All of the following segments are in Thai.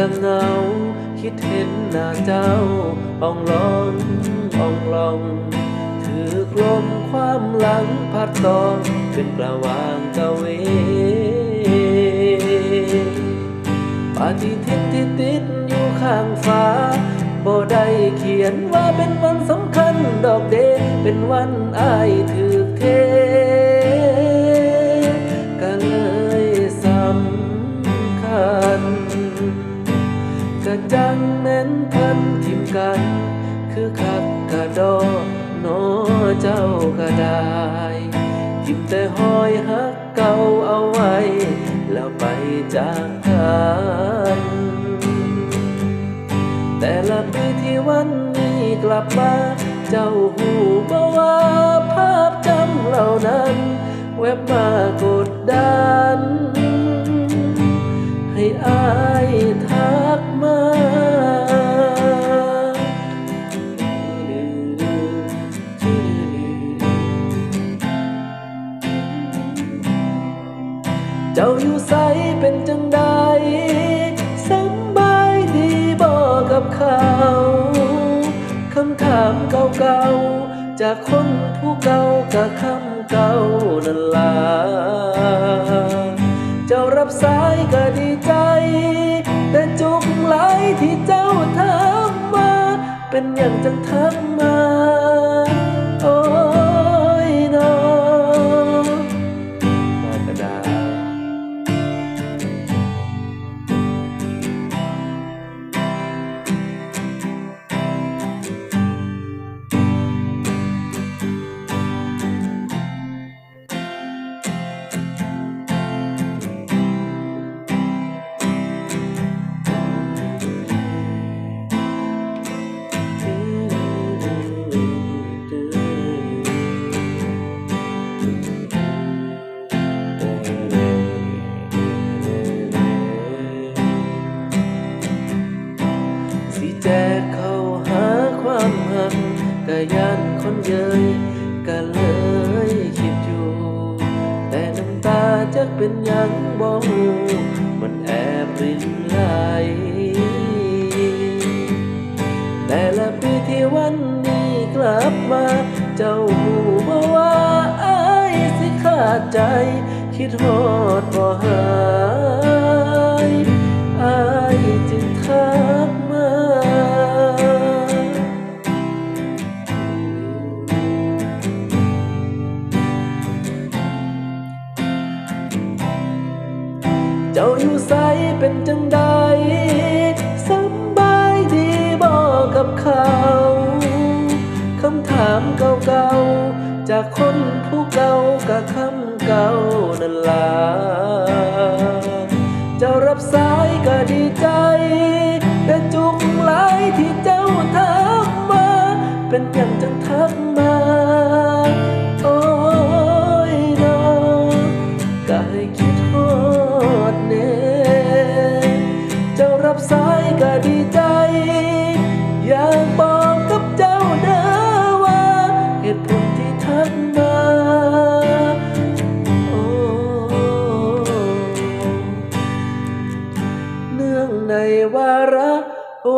ก็เงา คิดเห็นหน้าเจ้าอ่องลองอ่องลอง ถือกลมความหลังพัดตองเป็นประวางกะเว ปฏิทินที่ติดอยู่ข้างฟ้าบ่ได้เขียนว่าเป็นวันสำคัญดอกเดเป็นวันอายถือเท คือคักกะดอโนอเจ้าก็ได้ทิมแต่หอยหักเก่าเอาไว้ แล้วไปจากกันแต่ละปีที่วันนี้กลับมาเจ้าหูบ่ว่าภาพจำเหล่านั้นแวบมากดดัน ให้อาย เจ้าอยู่ใสเป็นจังใดสบายดีบอกกับเขาคำถามเก่าๆ จากคนผู้เก่ากับคำเก่านั่นล่ะเจ้ารับสายก็ดีใจ แต่จุกไหลที่เจ้าถามมา เป็นอย่างจังทักมา เย้ยก็เลยคิดอยู่ แต่น้ำตาจักเป็นยังบ่ฮู้มันแอบรินไหลแต่ละปีที่วันนี้กลับมา เจ้าหูบ่ว่าอายสิขาดใจ คิดฮอดบ่หา จ้าอยู่ใสเป็นจังใดสบายดีบอกกับเขา คำถามเก่าๆ จากคนผู้เก่ากับคำเก่านั่นล่ะเจ้ารับสายก็ดีใจ แต่จุกหลายที่เจ้าถามมา เป็นอย่างจังทัก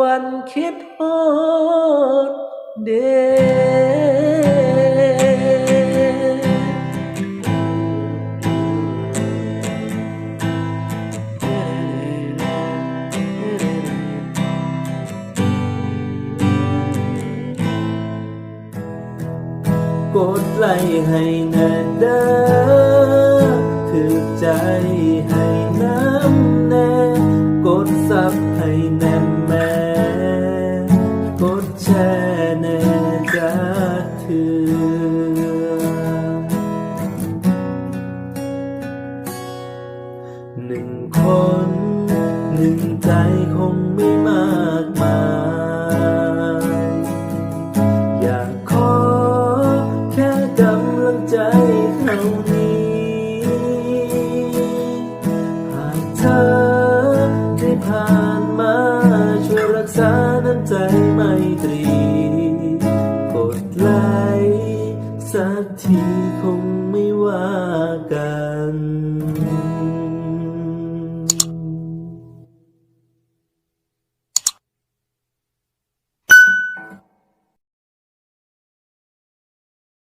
วันคิดฮอดเด